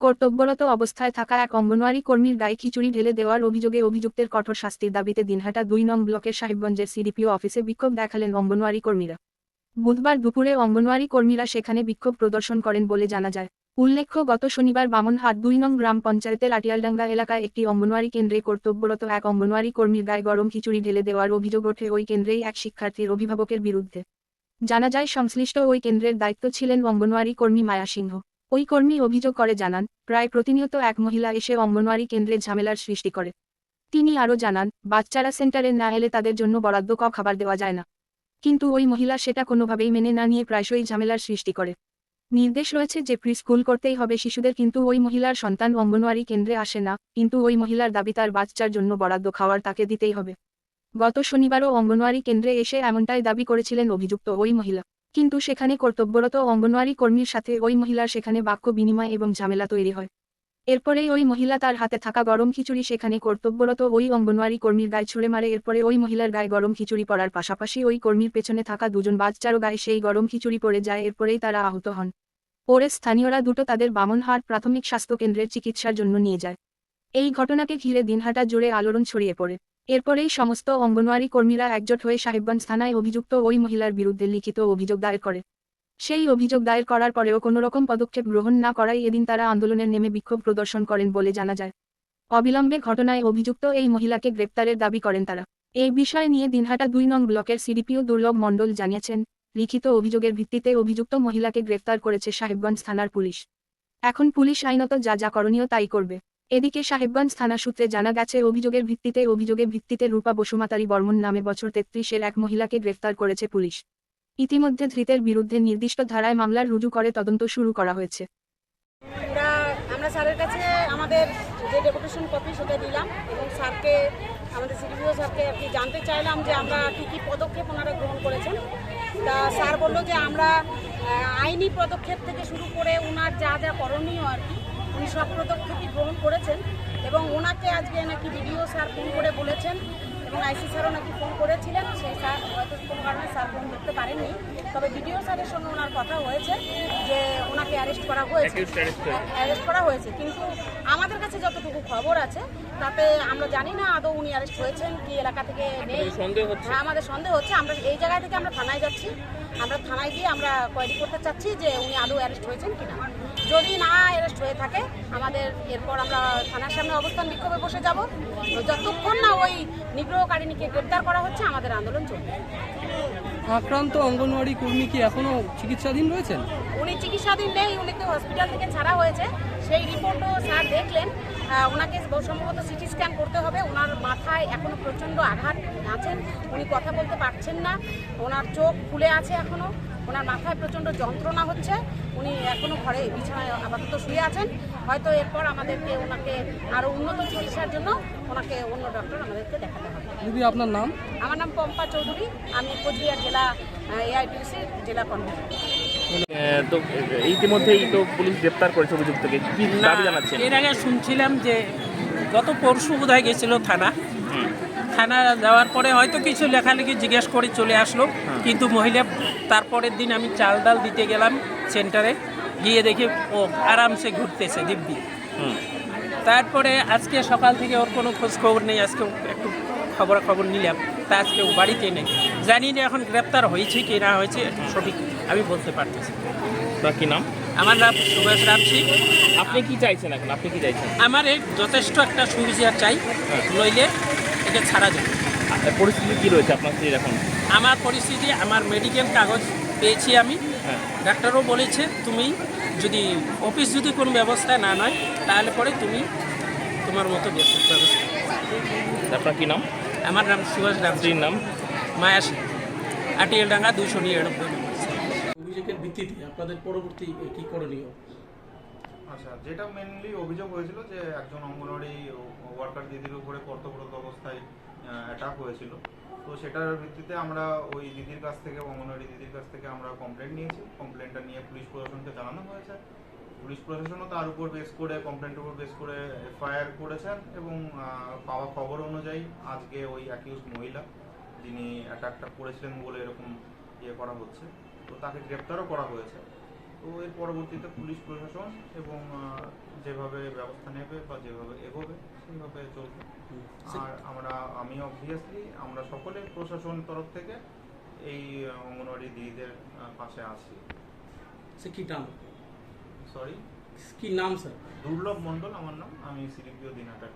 কর্তব্যরত অবস্থায় থাকা এক অঙ্গনওয়াড়ি কর্মীর গায়ে খিচুড়ি ঢেলে দেওয়ার অভিযোগে অভিযুক্তের কঠোর শাস্তির দাবিতে দিনহাটা দুই নং ব্লকের সাহেবগঞ্জের সিডিপিও অফিসে বিক্ষোভ দেখালেন অঙ্গনওয়াড়ি কর্মীরা। বুধবার দুপুরে অঙ্গনওয়াড়ি কর্মীরা সেখানে বিক্ষোভ প্রদর্শন করেন বলে জানা যায়। উল্লেখ্য, গত শনিবার বামনহাট দুই নং গ্রাম পঞ্চায়েতের আটিয়ালডাঙ্গা এলাকায় একটি অঙ্গনওয়াড়ি কেন্দ্রে কর্তব্যরত এক অঙ্গনওয়াড়ি কর্মীর গায়ে গরম খিচুড়ি ঢেলে দেওয়ার অভিযোগ ওঠে ওই কেন্দ্রেই এক শিক্ষার্থীর অভিভাবকের বিরুদ্ধে। জানা যায়, সংশ্লিষ্ট ওই কেন্দ্রের দায়িত্ব ছিলেন অঙ্গনওয়াড়ি কর্মী মায়া সিংহ। ওই কর্মী অভিযোগ করে জানান, প্রায় প্রতিনিয়ত এক মহিলা এসে অঙ্গনওয়াড়ি কেন্দ্রে ঝামেলার সৃষ্টি করে। তিনি আরও জানান, বাচ্চারা সেন্টারে না এলে তাদের জন্য বরাদ্দ ক খাবার দেওয়া যায় না। কিন্তু ওই মহিলা সেটা কোনোভাবেই মেনে না নিয়ে প্রায়শই ঝামেলার সৃষ্টি করে। নির্দেশ রয়েছে যে প্রি স্কুল করতেই হবে শিশুদের, কিন্তু ওই মহিলার সন্তান অঙ্গনওয়াড়ি কেন্দ্রে আসে না, কিন্তু ওই মহিলার দাবি তার বাচ্চার জন্য বরাদ্দ খাওয়ার তাকে দিতেই হবে। গত শনিবারও অঙ্গনওয়াড়ি কেন্দ্রে এসে এমনটাই দাবি করেছিলেন অভিযুক্ত ওই মহিলা। কিন্তু সেখানে কর্তব্যরত অঙ্গনওয়াড়ি কর্মীর সাথে ওই মহিলার সেখানে বাক্য বিনিময় এবং ঝামেলা তৈরি হয়। এরপরেই ওই মহিলা তার হাতে থাকা গরম খিচুড়ি সেখানে কর্তব্যরত ওই অঙ্গনওয়াড়ি কর্মীর গায়ে ছুঁড়ে মারে। এরপরে ওই মহিলার গায়ে গরম খিচুড়ি পড়ার পাশাপাশি ওই কর্মীর পেছনে থাকা দুজন বাচ্চারও গায়ে সেই গরম খিচুড়ি পড়ে যায়। এরপরেই তারা আহত হন। পরে স্থানীয়রা দুটো তাদের বামনহাট প্রাথমিক স্বাস্থ্য কেন্দ্রের চিকিৎসার জন্য নিয়ে যায়। এই ঘটনাকে ঘিরে দিনহাটা জুড়ে আলোড়ন ছড়িয়ে পড়ে। এরপরেই সমস্ত অঙ্গনওয়াড়ি কর্মীরা একজোট হয়ে সাহেবগঞ্জ থানায় অভিযুক্ত ওই মহিলার বিরুদ্ধে লিখিত অভিযোগ দায়ের করে। সেই অভিযোগ দায়ের করার পরেও কোনোরকম পদক্ষেপ গ্রহণ না করায় এদিন তারা আন্দোলনের নেমে বিক্ষোভ প্রদর্শন করেন বলে জানা যায়। অবিলম্বে ঘটনায় অভিযুক্ত এই মহিলাকে গ্রেপ্তারের দাবি করেন তারা। এই বিষয় নিয়ে দিনহাটা দুই নং ব্লকের সিডিপিও দুর্লভ মণ্ডল জানিয়েছেন, লিখিত অভিযোগের ভিত্তিতে অভিযুক্ত মহিলাকে গ্রেফতার করেছে সাহেবগঞ্জ থানার পুলিশ। এখন পুলিশ আইনত যা যা করণীয় তাই করবে। এদিকে সাহেবগঞ্জ থানা সূত্রে জানা গেছে, অভিযোগের ভিত্তিতে অভিযোগের ভিত্তিতে রূপা বসুমাতারি বর্মন নামে বছর তেত্রিশের এক মহিলাকে গ্রেফতার করেছে পুলিশ। ইতিমধ্যে ধৃতের বিরুদ্ধে নির্দিষ্ট ধারায় মামলার রুজু করে তদন্ত শুরু করা হয়েছে। আমরা স্যারের কাছে আমাদের যে ডেপুটেশন কপি সেটা দিলাম এবং স্যারকে, আমাদের সিডিপিও স্যারকে কি জানতে চাইলাম যে আমরা কী কী পদক্ষেপ ওনারা গ্রহণ করেছেন। তা স্যার বলল যে আমরা আইনি পদক্ষেপ থেকে শুরু করে ওনার যা যা করণীয় আর কি উনি সব পদক্ষেপই গ্রহণ করেছেন এবং ওনাকে আজকে নাকি ভিডিও স্যার ফোন করে বলেছেন এবং আইসি স্যারও নাকি ফোন করেছিলেন সেই স্যার হয়তো কোনো কারণে স্যার ফোন করতে পারেননি। তবে ভিডিও স্যারের সঙ্গে ওনার কথা হয়েছে যে ওনাকে অ্যারেস্ট করা হয়েছে। অ্যারেস্ট করা হয়েছে। কিন্তু আমাদের কাছে যতটুকু খবর আছে তাতে আমরা জানি না আদৌ উনি অ্যারেস্ট হয়েছেন কি এলাকা থেকে নেই। হ্যাঁ আমাদের সন্দেহ হচ্ছে। আমরা এই জায়গা থেকে আমরা থানায় যাচ্ছি। আমরা থানায় গিয়ে আমরা কোয়ারি করতে চাচ্ছি যে উনি আদৌ অ্যারেস্ট হয়েছেন কিনা। যদি না অ্যারেস্ট হয়ে থাকে আমাদের এরপর আমরা থানার সামনে অবস্থান বিক্ষোভে বসে যাব। যতক্ষণ না ওই নিগ্রহকারিণীকে গ্রেপ্তার করা হচ্ছে আমাদের আন্দোলন চলবে। আক্রান্ত অঙ্গনওয়াড়ি কর্মী কি এখনও চিকিৎসাধীন রয়েছেন? উনি চিকিৎসাধীন নেই উনিকে হসপিটাল থেকে ছাড়া হয়েছে। সেই রিপোর্টও স্যার দেখলেন। ওনাকে সম্ভবত সিটি স্ক্যান করতে হবে। ওনার মাথায় এখনও প্রচণ্ড আঘাত আছেন। উনি কথা বলতে পারছেন না। ওনার চোখ ফুলে আছে এখনও। ওনার মাথায় প্রচণ্ড যন্ত্রণা হচ্ছে। উনি এখনও ঘরে বিছানায় আপাতত শুয়ে আছেন। হয়তো এরপর আমাদেরকে ওনাকে আরও উন্নত চিকিৎসার জন্য ওনাকে অন্য ডক্টর আমাদেরকে দেখাতে হবে। দিদি আপনার নাম? আমার নাম পম্পা চৌধুরী। আমি কোচবিহার জেলা এআইটিউসির জেলা আহ, তো ইতিমধ্যেই তো পুলিশ গ্রেপ্তার করেছে অভিযুক্তকে কি। দাবি জানাচ্ছেন? এর আগে শুনছিলাম যে গত পরশু বোধহয় গেছিল থানা। থানা যাওয়ার পরে হয়তো কিছু লেখালেখি জিজ্ঞেস করে চলে আসলো। কিন্তু মহিলা তারপরের দিন আমি চাল ডাল দিতে গেলাম সেন্টারে। গিয়ে দেখি ও আরামসে ঘুরতেছে দিব্যি। তারপরে আজকে সকাল থেকে ওর কোনো খোঁজ খবর নেই আজকে একটু খবর খবর নিলাম। তা আজকে ও বাড়িতে নেই। জানি না এখন গ্রেপ্তার হয়েছে কি না হয়েছে সঠিক আমি বলতে পারতেছি। আপনার কি নাম? আমার নাম সুভাষ রামসি আপনি কি চাইছেন এখন? আপনি কি চাইছেন? আমার এই যথেষ্ট একটা সুবিধা চাই নইলে এটা ছাড়া যাবে আপনার পরিস্থিতি কী রয়েছে? আপনার স্ত্রীর এখন? আমার পরিস্থিতি আমার মেডিকেল কাগজ পেয়েছি আমি। হ্যাঁ। ডাক্তারও বলেছে তুমি যদি অফিস যদি কোনো ব্যবস্থা না নয় তাহলে পরে তুমি তোমার মতো ব্যবস্থা আপনার কি নাম? আমার নাম সুভাষ রামসি নাম? মায়াস সিং আটিয়ালডাঙ্গা দুইশো নিরানব্বই অভিযোগের ভিত্তিতে আপনাদের পরবর্তী কি করণীয়? আচ্ছা যেটা মেনলি অভিযোগ হয়েছিল যে একজন অঙ্গনওয়াড়ি ওয়ার্কার দিদির উপরে কর্তব্যরত অবস্থায় অ্যাটাক হয়েছিল। তো সেটার ভিত্তিতে আমরা ওই দিদির কাছ থেকে, অঙ্গনওয়াড়ি দিদির কাছ থেকে আমরা কমপ্লেন নিয়েছি। কমপ্লেনটা নিয়ে পুলিশ প্রশাসনকে জানানো হয়েছে। পুলিশ প্রশাসনও তার উপর বেস করে কমপ্লেন্টের উপর বেস করে এফআইআর করেছেন এবং পাওয়া খবর অনুযায়ী আজকে ওই অ্যাকিউজ মহিলা যিনি অ্যাটাকটা করেছিলেন বলে এরকম ইয়ে করা হচ্ছে, তো তাকে গ্রেপ্তারও করা হয়েছে। তো এর পরবর্তীতে পুলিশ প্রশাসন এবং যেভাবে ব্যবস্থা নেবে বা যেভাবে এগোবে সেইভাবে চলবে। আর আমরা আমি অবভিয়াসলি আমরা সকলে প্রশাসন তরফ থেকে এই অঙ্গনওয়াড়ি দিদিদের পাশে আছি। সে কি নাম? সরি কি নাম স্যার দুর্লভ মণ্ডল আমার নাম। আমি সিডিপিও দিনাটা